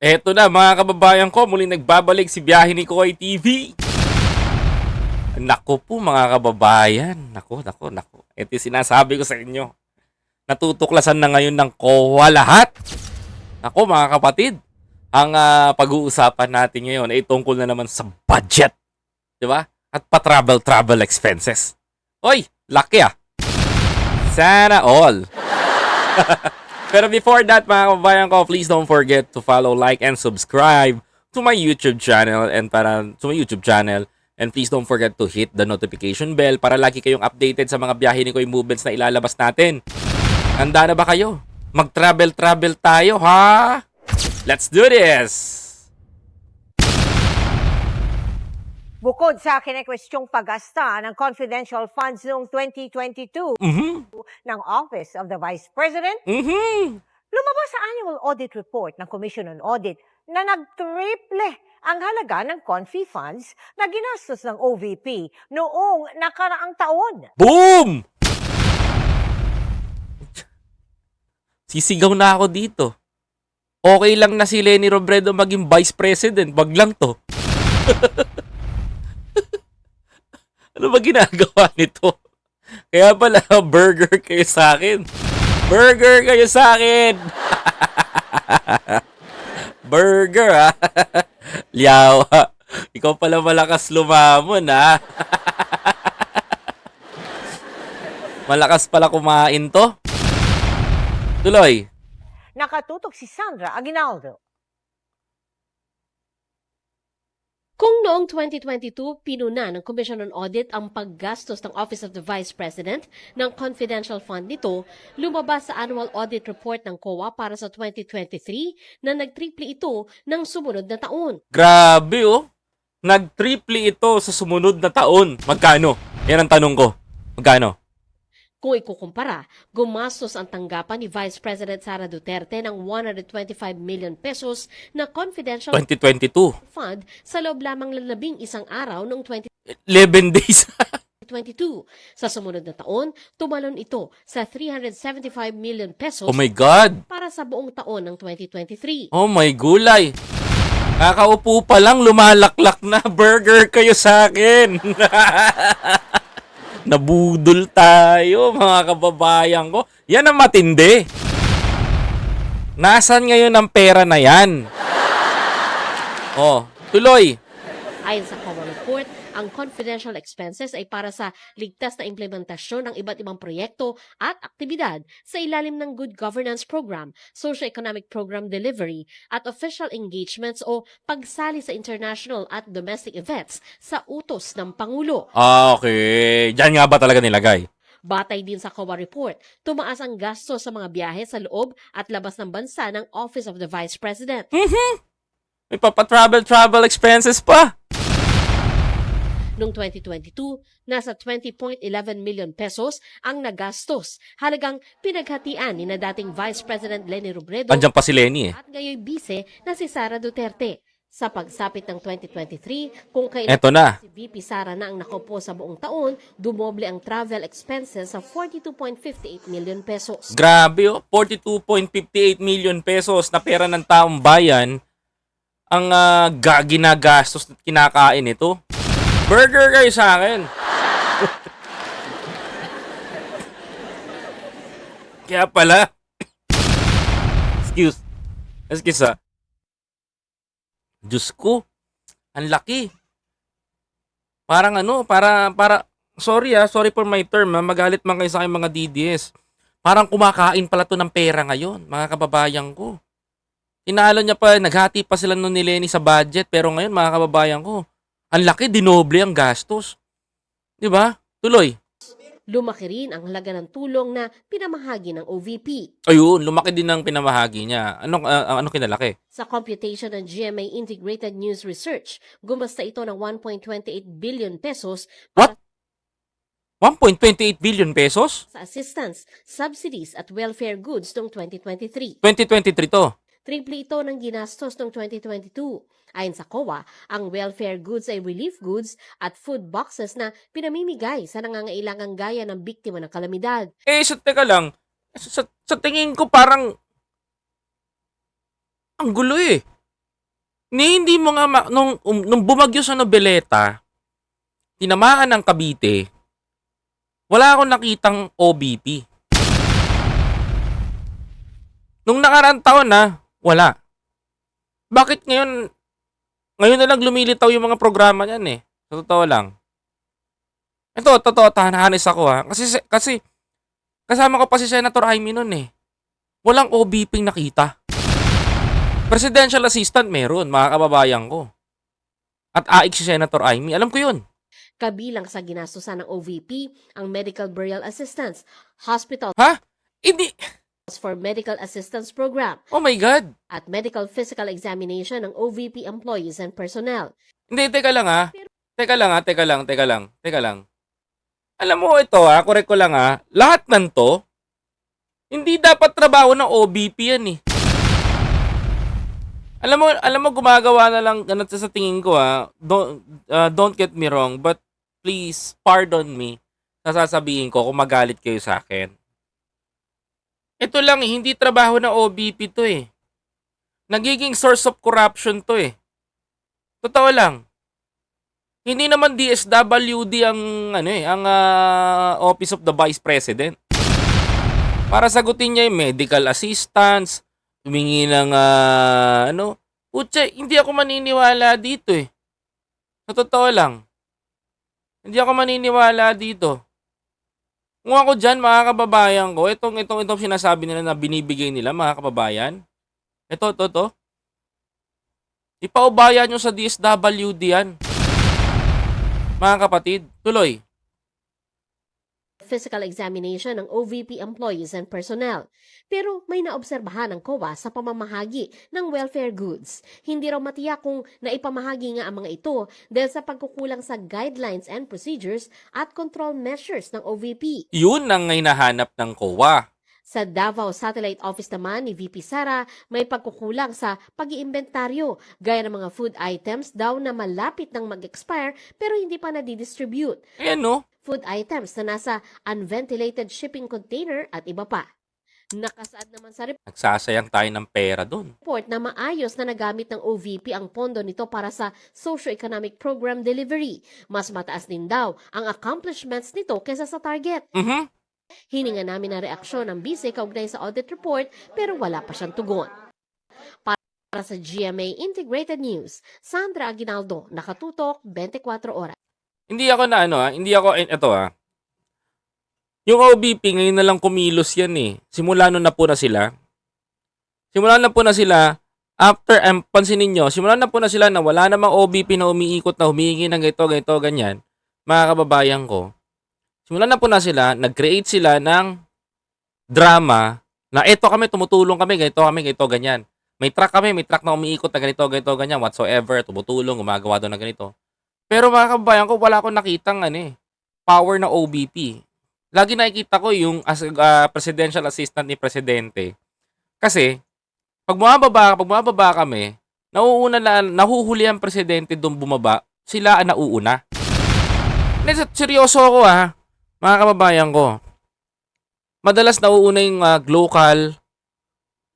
Eto na mga kababayan ko, muli nagbabalik si Biyahe ni Koy TV. Nako po mga kababayan. Nako, nako, nako. Ito yung sinasabi ko sa inyo. Natutuklasan na ngayon ng COA lahat. Nako mga kapatid, ang ah, pag-uusapan natin ngayon ay tungkol na naman sa budget. Di ba? At pa-travel-travel expenses. Oy, laki ah. Sana all. Pero before that, mga kababayan ko, please don't forget to follow, like, and subscribe to my YouTube channel and para to my YouTube channel. And please don't forget to hit the notification bell para lagi kayong updated sa mga biyahe ni Koy movements na ilalabas natin. Handa na ba kayo? Mag-travel-travel tayo, ha? Let's do this! Bukod sa kinekwestiyong paggasta ng confidential funds noong 2022 Mhm. ng Office of the Vice President, Mhm. lumabas sa annual audit report ng Commission on Audit na nagtriple ang halaga ng confi funds na ginastos ng OVP noong nakaraang taon. Boom! Sisigaw na ako dito. Okay lang na si Lenny Robredo maging vice president. Wag lang to. ano ba ginagawa nito? Kaya pala, burger kayo sa akin. Burger kayo sa akin. burger, ha? Liyaw, ha? Ikaw pala malakas lumamon, ha? Malakas pala kumain to. Tuloy. Nakatutok si Sandra Aguinaldo. Kung noong 2022, pinuna ng Commission on Audit ang paggastos ng Office of the Vice President ng confidential fund nito, lumabas sa annual audit report ng COA para sa 2023 na nagtriple ito ng sumunod na taon. Grabe oh. Nag-triple ito sa sumunod na taon. Magkano? Yan ang tanong ko. Magkano? Kung ikukumpara, gumastos ang tanggapan ni Vice President Sara Duterte ng 125 million pesos na confidential 2022. fund sa loob lamang ng labing isang araw noong 11 days. 2022. Sa sumunod na taon, tumalon ito sa 375 million pesos oh my God. para sa buong taon ng 2023. Oh my gulay. Kakaupo pa lang, lumalaklak na. Burger kayo sa akin. Nabudol tayo, mga kababayan ko. Yan ang matindi. Nasaan ngayon ang pera na yan? Oh, tuloy. Ayon sa ang confidential expenses ay para sa ligtas na implementasyon ng iba't ibang proyekto at aktibidad sa ilalim ng Good Governance Program, Socio-Economic Program Delivery, at official engagements o pagsali sa international at domestic events sa utos ng Pangulo. Ah, okay. Diyan nga ba talaga nilagay? Batay din sa COA report, tumaas ang gasto sa mga biyahe sa loob at labas ng bansa ng Office of the Vice President. May papa-travel-travel expenses pa. Noong 2022, nasa 20.11 million pesos ang nagastos, halagang pinaghatian ni na dating Vice President Leni Robredo Andiyan pa si Lenny eh. at ngayon bise na si Sara Duterte. Sa pagsapit ng 2023, kung kailan Eto na. si VP Sara na ang nakaupo sa buong taon, dumoble ang travel expenses sa 42.58 million pesos. Grabe oh, 42.58 million pesos na pera ng taong bayan ang uh, ginagastos at kinakain ito. Burger kayo sa akin. Kaya pala. Excuse. Excuse ah. Diyos ko. Ang laki. Parang ano, para, para, sorry ah, sorry for my term ah, magalit man kayo sa aking mga DDS. Parang kumakain pala to ng pera ngayon, mga kababayan ko. Inaalon niya pa, naghati pa sila nun ni Lenny sa budget, pero ngayon, mga kababayan ko, ang laki, dinoble ang gastos. Di ba? Tuloy. Lumaki rin ang halaga ng tulong na pinamahagi ng OVP. Ayun, lumaki din ang pinamahagi niya. Ano, ah, ano kinalaki? Sa computation ng GMA Integrated News Research, gumasta ito ng 1.28 billion pesos What? 1.28 billion pesos? sa assistance, subsidies at welfare goods noong 2023. 2023 to. Triple ito ng ginastos noong 2022. Ayon sa COA, ang welfare goods ay relief goods at food boxes na pinamimigay sa nangangailangang gaya ng biktima ng kalamidad. Eh, sa teka lang, sa, sa tingin ko parang ang gulo eh. Ni hindi mo nga ma- nung um, nung bumagyo sa Nobeleta, tinamaan ng Cavite, wala akong nakitang OBP. Nung nakaraang taon na, wala. Bakit ngayon, ngayon na lang lumilitaw yung mga programa niyan eh. Sa totoo lang. Ito, totoo, tahanis ako ha. Kasi, kasi, kasama ko pa si Senator Amy nun eh. Walang OBP nakita. Presidential assistant meron, mga kababayan ko. At AIK si Senator Amy, alam ko yun. Kabilang sa ginastusan ng OVP ang medical burial assistance, hospital Ha? Hindi. For medical assistance program, Oh my God. at medical physical examination ng OVP employees and personnel. Hindi, teka lang ha. Teka lang ha, teka lang, teka lang, teka lang. Alam mo ito ha, correct ko lang ha. Lahat ng to, hindi dapat trabaho ng OBP yan eh. Alam mo, alam mo gumagawa na lang ganun sa tingin ko ha. Don't uh, don't get me wrong, but please pardon me. sa sasabihin ko kung magalit kayo sa akin. Ito lang eh, hindi trabaho ng OBP to eh. Nagiging source of corruption to eh. Totoo lang. Hindi naman DSWD ang ano eh, ang ah, Office of the Vice President. Para sagutin niya yung medical assistance, humingi ng ah, ano, Putya, hindi ako maniniwala dito eh. Sa totoo lang. Hindi ako maniniwala dito. Kung ako dyan, mga kababayan ko, itong, itong, itong sinasabi nila na binibigay nila, mga kababayan. Ito, ito, ito. Ipaubaya nyo sa DSWD yan. Mga kapatid, tuloy. Physical examination ng OVP employees and personnel. Pero may naobserbahan ng COA sa pamamahagi ng welfare goods. Hindi raw matiyak kung naipamahagi nga ang mga ito dahil sa pagkukulang sa guidelines and procedures at control measures ng OVP. Yun ang hinahanap ng COA. Sa Davao Satellite Office naman ni VP Sara, may pagkukulang sa pag-iimbentaryo gaya ng mga food items daw na malapit nang mag-expire pero hindi pa nadidistribute. Ayan no. food items na nasa unventilated shipping container at iba pa. Nakasaad naman sa Nagsasayang tayo ng pera doon. report na maayos na nagamit ng OVP ang pondo nito para sa socio-economic program delivery. Mas mataas din daw ang accomplishments nito kaysa sa target. Mhm. Hininga namin ang reaksyon ng BISE kaugnay sa audit report pero wala pa siyang tugon. Para sa GMA Integrated News, Sandra Aguinaldo, nakatutok 24 oras. Hindi ako na ano ha, hindi ako, eh, eto ha. Yung OBP ngayon na lang kumilos yan eh. Simula nung na po na sila. Simula na po na sila, after, um, pansinin nyo, simula na po na sila na wala namang OBP na umiikot na humihingi ng ganito, ganito, ganyan. Mga kababayan ko. Simula na po na sila, nag-create sila ng drama na eto kami, tumutulong kami, ganito kami, ganito, ganyan. May truck kami, may truck na umiikot na ganito, ganito, ganyan, whatsoever, tumutulong, gumagawa doon na ganito. Pero mga kababayan ko, wala akong nakitang ano eh, power na OBP. Lagi nakikita ko yung as, ah, presidential assistant ni presidente. Kasi, pag bumababa, pag bumababa kami, nauuna na, nahuhuli ang presidente doon bumaba, sila ang nauuna. Seryoso ako ha, mga kababayan ko. Madalas nauuna yung ah, local,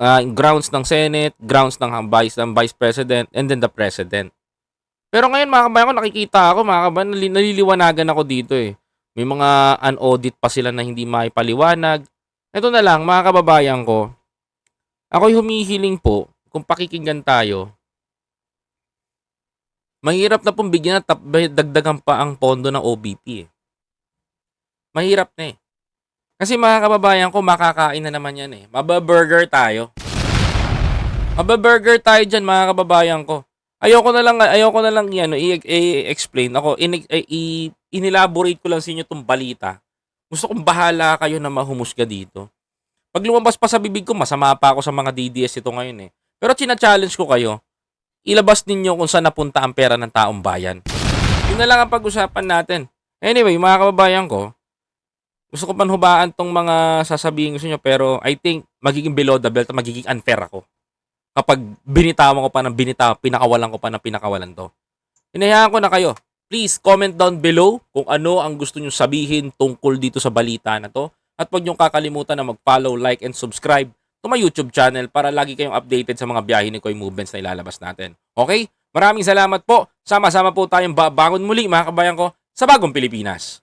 ah, grounds ng Senate, grounds ng vice, ng vice president, and then the president. Pero ngayon mga kabayan ko, nakikita ako, mga kabayan, nali- naliliwanagan ako dito eh. May mga unaudit pa sila na hindi maipaliwanag. Ito na lang, mga kababayan ko, ako'y humihiling po kung pakikinggan tayo. Mahirap na pong bigyan tap, dagdagan pa ang pondo ng OBP eh. Mahirap na eh. Kasi mga kababayan ko, makakain na naman yan eh. Mababurger tayo. Mababurger tayo dyan mga kababayan ko. Ayoko na lang ayoko na lang i- i-explain ako in, i- inelaborate ko lang sa inyo tong balita. Gusto kong bahala kayo na mahumusga dito. Pag lumabas pa sa bibig ko, masama pa ako sa mga DDS ito ngayon eh. Pero china-challenge ko kayo, ilabas ninyo kung saan napunta ang pera ng taong bayan. Yun na lang ang pag-usapan natin. Anyway, mga kababayan ko, gusto ko panhubaan tong mga sasabihin ko sa inyo pero I think magiging below the belt magiging unfair ako kapag binitawan ko pa ng binitaw, pinakawalan ko pa ng pinakawalan to. Hinayaan ko na kayo. Please comment down below kung ano ang gusto nyo sabihin tungkol dito sa balita na to. At huwag nyo kakalimutan na mag-follow, like, and subscribe to my YouTube channel para lagi kayong updated sa mga biyahe ni Koy Movements na ilalabas natin. Okay? Maraming salamat po. Sama-sama po tayong babangon muli mga kabayan ko sa bagong Pilipinas.